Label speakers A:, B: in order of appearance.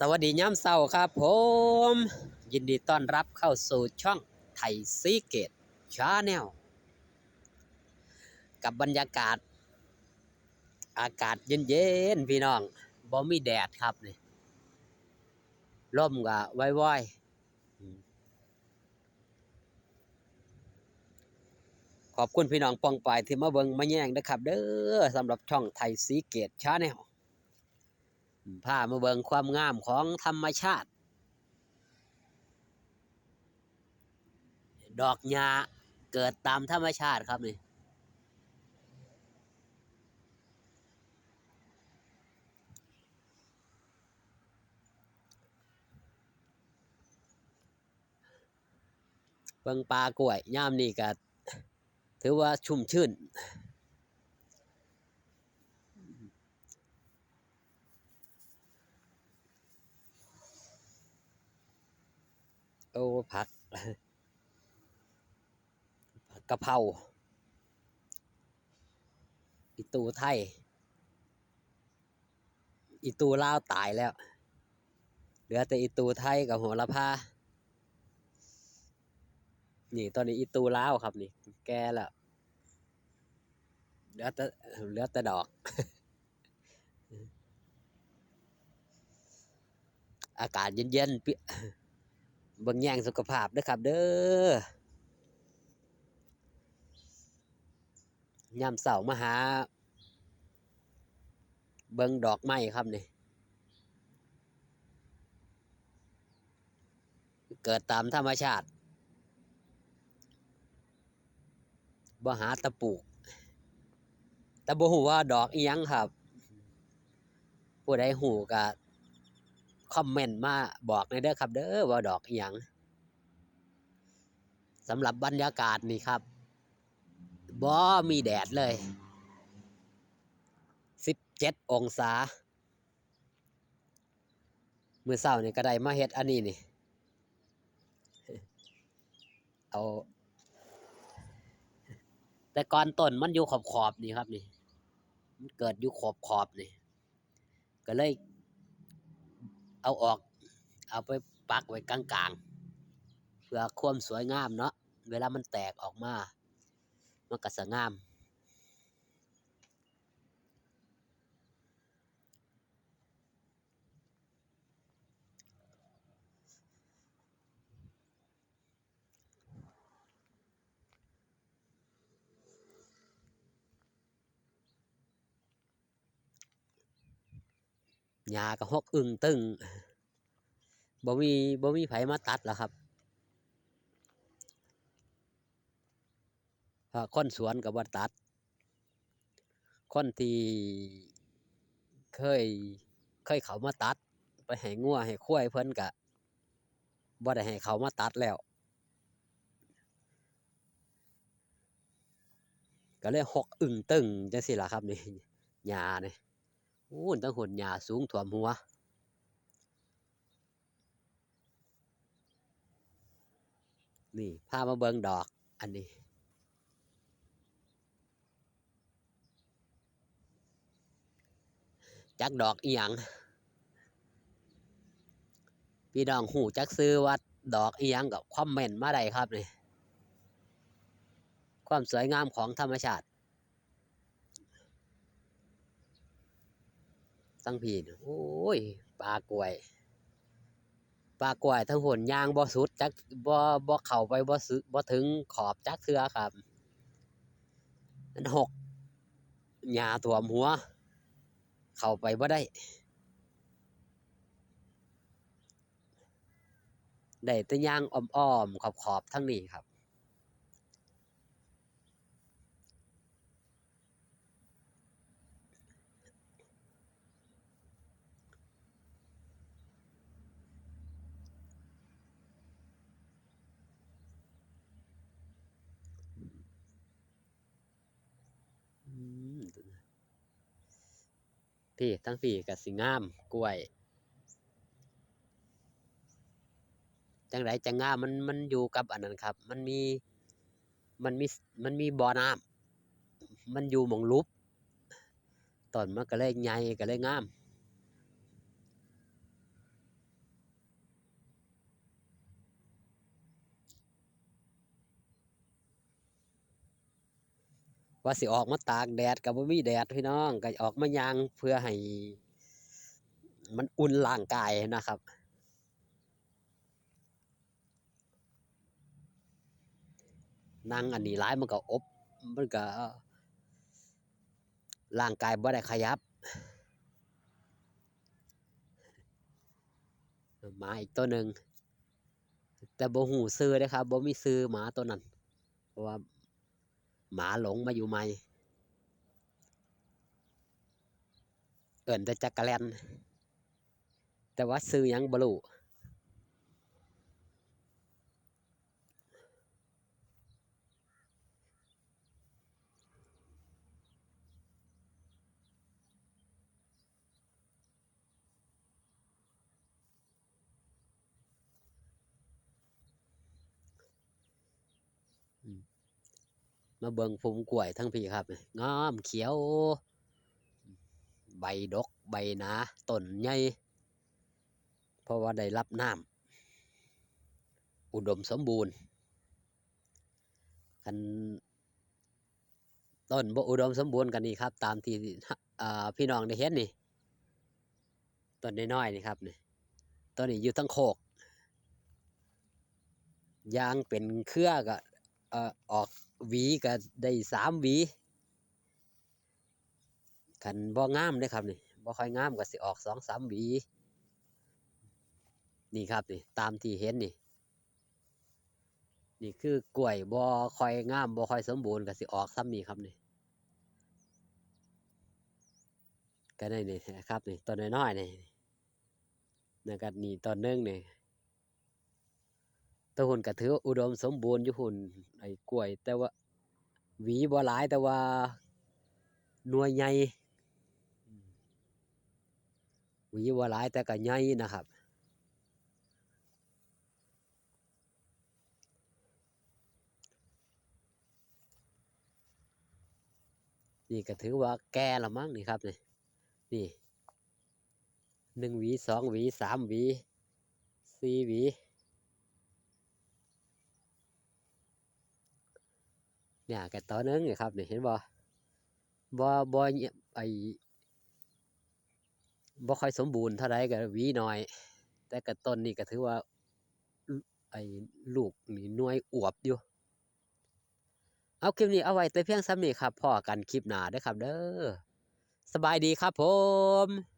A: สวัสดีย้ำเศร้าครับผม ยินดีต้อนรับเข้าสู่ช่องไทยซีเกตชาแนลกับบรรยากาศ อากาศเย็นๆพี่น้องบ่มีแดดครับนี่ร่มก็ว้อยๆขอบคุณพี่น้องปองปายที่มาเบิงมาแย่งนะครับ เด้อสำหรับช่องไทยซีเกตชาแนล พามาเบิงความงามของธรรมชาติ ดอกหญ้าเกิดตามธรรมชาติครับนี่เบิงปลากล้วยย่ามนี่ก็ถือว่าชุ่มชื่น โอ้ผักผักกะเพราอีตูไทย อีตูลาวตายแล้ว เหลือแต่อีตูไทยกับโหระพา นี่ตอนนี้อีตูลาวครับนี่ แกแล้ว เหลือแต่เหลือแต่ดอก อากาศเย็นๆ เบิ่งแย่งสุขภาพด้อครับ เด้อยามเสาร์มาหา เบิ่งดอกไม้ครับนี่เกิดตามธรรมชาติบ่หาตะปูกแต่บ่ฮู้ว่าดอกอียังครับ ผู้ใดฮู้ก็ คอมเมนต์มาบอกในเด้อครับ เด้อว่าดอกอีหยังสำหรับบรรยากาศนี่ครับบ่มีแดดเลย17องศามือเช้านี่ก็ได้มาเฮ็ดอันนี้นี่ เอา แต่ก่อนต้นมันอยู่ขอบขอบนี่ครับนี่ มันเกิดอยู่ขอบขอบนี่ ก็เลย เอาออก เอาไปปักไว้กลางๆ เพื่อความสวยงามเนาะ เวลามันแตกออกมา มันก็สวยงาม หญ้าก็หกอึ่งตึงบ่มีบ่มีไผมาตัดแล้วครับเพราะคนสวนก็บ่ตัดคนที่เคยเคยเขามาตัด ไปให้งัวให้ควายเพิ่นก็บ่ได้ให้เขามาตัดแล้ว ก็เลยหกอึ่งตึงจังซี่ล่ะครับนี่หญ้านี่โอ้ตั้งหนหญ้าสูงท่วมหัวนี่พามาเบิงดอกอันนี้จักดอกอีหยังพี่น้องหูจักซื้อว่าดอกอีหยังกับคอมเหม็นมาได้ครับนี่ความสวยงามของธรรมชาติ ตั้งพีนโอ้ยปลากล้วยปลากล้วยทั้งหนยางบ่สุดจักบ่บ่เข้าไปบ่สึบ่ถึงขอบจักเทือครับอันหกหญ้าท่วมหัว เข้าไปบ่ได้ ได้แต่ยางอ้อมๆขอบๆทั้งนี้ครับ อืม พี่ทั้งพี่กับสิงามกล้วยจังไรจังงามมันมันอยู่กับอันนั้นครับ มันมีมันมีมันมีบ่อน้ำมันอยู่หมองลุบต้นมันก็เลยใหญ่ก็เลยงาม ว่าสิออกมาตากแดดก็บ่มีแดดพี่น้องก็ออกมายางเพื่อให้ มันอุ่นร่างกายนะครับนั่งอันนี้หลายมันก็อบ มันก็ร่างกายบ่ได้ขยับหมาอีกตัวหนึ่งแต่บ่หูซื้อเด้อครับบ่มีซื้อหมาตัวนั้นเพราะว่า หมาหลงมาอยู่ใหม่ เอิ่นแต่จักรแลนแต่ว่าซื้อยังบลู มาเบิงฟุมกล้วยทั้งพี่ครับงามเขียว ใบดก ใบหนาต้นใหญ่เพราะว่าได้รับน้ำอุดมสมบูรณ์คันต้นบ่อุดมสมบูรณ์กันนี่ครับ ตามที่พี่น้องได้เห็นนี่ต้นน้อยๆนี่ครับนี่ต้นนี้อยู่ทั้งโคกยางเป็นเครือก็เอ่อออก หวีก็ได้สามหวีคันบ่งามเด้ครับนี่บ่ค่อยงามก็สิออกสองสามหวี นี่ครับนี่ตามที่เห็นนี่ นี่คือกล้วยบ่ค่อยงามบ่ค่อยสมบูรณ์ก็สิออกซ้ำนี่ครับนี่ก็ได้นี่นะครับนี่ต้นน้อยๆนี่นะครับนี่ต้นนึงนี่ ตัวหุ่นก็ถืออุดมสมบูรณ์อยู่หุ่นไอ้กล้วย แต่ว่า หวีบ่หลายแต่ว่าหน่วยใหญ่หวีบ่หลายแต่ก็ใหญ่นะครับนี่ก็ถือว่าแก่ละมั้งนี่ครับนี่นี่หนึ่งหวีสองหวีสามหวีสี่หวี เนี่ยแกตัวหนึงนี่ครับเนี่ยเห็นบ่บ่บ่เนี่ยไอบ่ค่อยสมบูรณ์เท่าไรก็วีน้อย แต่ก็ต้นนี่ก็ถือว่าไอ้ลูกนี่น่วยอวบอยู่ เอาคลิปนี้เอาไว้แต่เพียงซ้ำนี้ครับพ่อกันคลิปหน้าเด้อครับเด้อสบายดีครับผม